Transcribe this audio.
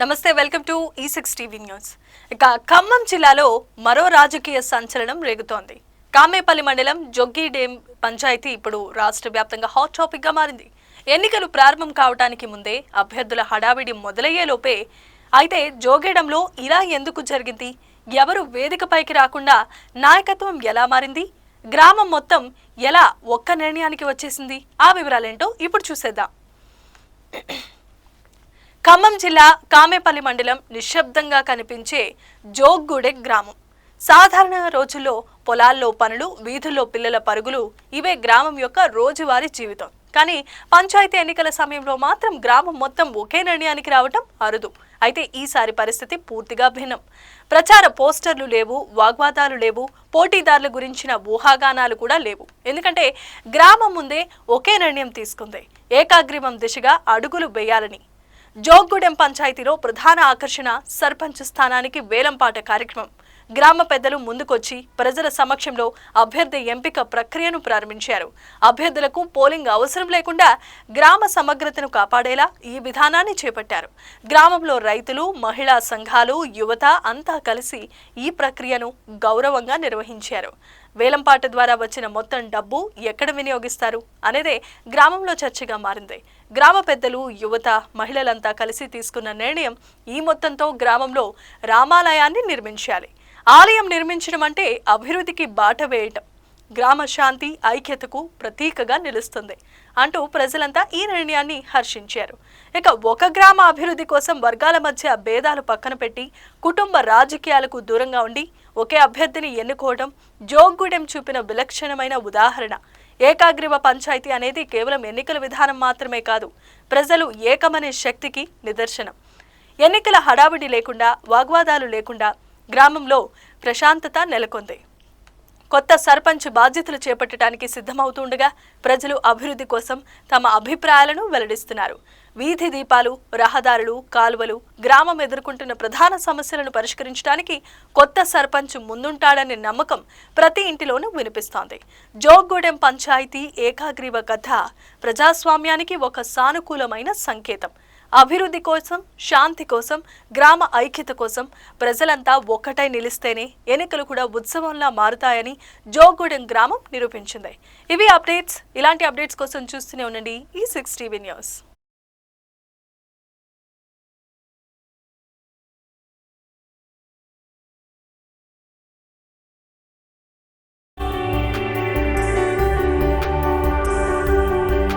నమస్తే welcome to ఈ six TV news. ఇక ఖమ్మం జిల్లాలో మరో రాజకీయ సంచలనం రేగుతోంది. కామేపల్లి మండలం జొగ్గి డేమ్ పంచాయతీ ఇప్పుడు రాష్ట్ర వ్యాప్తంగా హాట్ టాపిక్గా మారింది. ఎన్నికలు ప్రారంభం కావడానికి ముందే అభ్యర్థుల హడావిడి మొదలయ్యేలోపే అయితే జోగేడంలో ఇలా ఎందుకు జరిగింది? ఎవరు వేదికపైకి రాకుండా నాయకత్వం ఎలా మారింది? గ్రామం మొత్తం ఎలా ఒక్క నిర్ణయానికి వచ్చేసింది? ఆ వివరాలేంటో ఇప్పుడు చూసేద్దాం. ఖమ్మం జిల్లా కామేపల్లి మండలం నిశ్శబ్దంగా కనిపించే జోగ్గూడె గ్రామం. సాధారణ రోజుల్లో పొలాల్లో పనులు వీధుల్లో పిల్లల పరుగులు ఇవే గ్రామం యొక్క రోజువారీ జీవితం. కానీ పంచాయతీ ఎన్నికల సమయంలో మాత్రం గ్రామం మొత్తం ఒకే నిర్ణయానికి రావటం అరుదు. అయితే ఈసారి పరిస్థితి పూర్తిగా భిన్నం. ప్రచార పోస్టర్లు లేవు వాగ్వాదాలు లేవు పోటీదారుల గురించిన ఊహాగానాలు కూడా లేవు. ఎందుకంటే గ్రామం ముందే ఒకే నిర్ణయం తీసుకుంది. ఏకాగ్రీవం దిశగా అడుగులు వేయాలని జోగ్గూడెం పంచాయతీలో ప్రధాన ఆకర్షణ సర్పంచ్ స్థానానికి వేలంపాట కార్యక్రమం. గ్రామ పెద్దలు ముందుకొచ్చి ప్రజల సమక్షంలో అభ్యర్థి ఎంపిక ప్రక్రియను ప్రారంభించారు. అభ్యర్థులకు పోలింగ్ అవసరం లేకుండా గ్రామ సమగ్రతను కాపాడేలా ఈ విధానాన్ని చేపట్టారు. గ్రామంలో రైతులు మహిళా సంఘాలు యువత అంతా కలిసి ఈ ప్రక్రియను గౌరవంగా నిర్వహించారు. వేలంపాట ద్వారా వచ్చిన మొత్తం డబ్బు ఎక్కడ వినియోగిస్తారు అనేదే గ్రామంలో చర్చగా మారింది. గ్రామ పెద్దలు యువత మహిళలంతా కలిసి తీసుకున్న నిర్ణయం ఈ మొత్తంతో గ్రామంలో రామాలయాన్ని నిర్మించాలి. ఆలయం నిర్మించడం అంటే అభివృద్ధికి బాట వేయటం. గ్రామ శాంతి ఐక్యతకు ప్రతీకగా నిలుస్తుంది అంటూ ప్రజలంతా ఈ నిర్ణయాన్ని హర్షించారు. ఇక ఒక గ్రామ అభివృద్ధి కోసం వర్గాల మధ్య భేదాలు పక్కన పెట్టి కుటుంబ రాజకీయాలకు దూరంగా ఉండి ఒకే అభ్యర్థిని ఎన్నుకోవడం జోగ్గూడెం చూపిన విలక్షణమైన ఉదాహరణ. ఏకాగ్రీవ పంచాయతీ అనేది కేవలం ఎన్నికల విధానం మాత్రమే కాదు ప్రజలు ఏకమనే శక్తికి నిదర్శనం. ఎన్నికల హడావిడి లేకుండా వాగ్వాదాలు లేకుండా గ్రామంలో ప్రశాంతత నెలకొంది. కొత్త సర్పంచ్ బాధ్యతలు చేపట్టడానికి సిద్ధమవుతుండగా ప్రజలు అభివృద్ధి కోసం తమ అభిప్రాయాలను వెల్లడిస్తున్నారు. వీధి దీపాలు రహదారులు కాలువలు గ్రామం ఎదుర్కొంటున్న ప్రధాన సమస్యలను పరిష్కరించడానికి కొత్త సర్పంచ్ ముందుంటాడనే నమ్మకం ప్రతి ఇంటిలోనూ వినిపిస్తోంది. జోగ్గూడెం పంచాయతీ ఏకాగ్రీవ కథ ప్రజాస్వామ్యానికి ఒక సానుకూలమైన సంకేతం. అభివృద్ధి కోసం శాంతి కోసం గ్రామ ఐక్యత కోసం ప్రజలంతా ఒక్కటై నిలిస్తేనే ఎన్నికలు కూడా ఉత్సవంలా మారుతాయని జోగూడెం గ్రామం నిరూపించింది. ఇవి అప్డేట్స్. ఇలాంటి అప్డేట్స్ కోసం చూస్తూనే ఉండండి ఈ సిక్స్ టీవీ న్యూస్.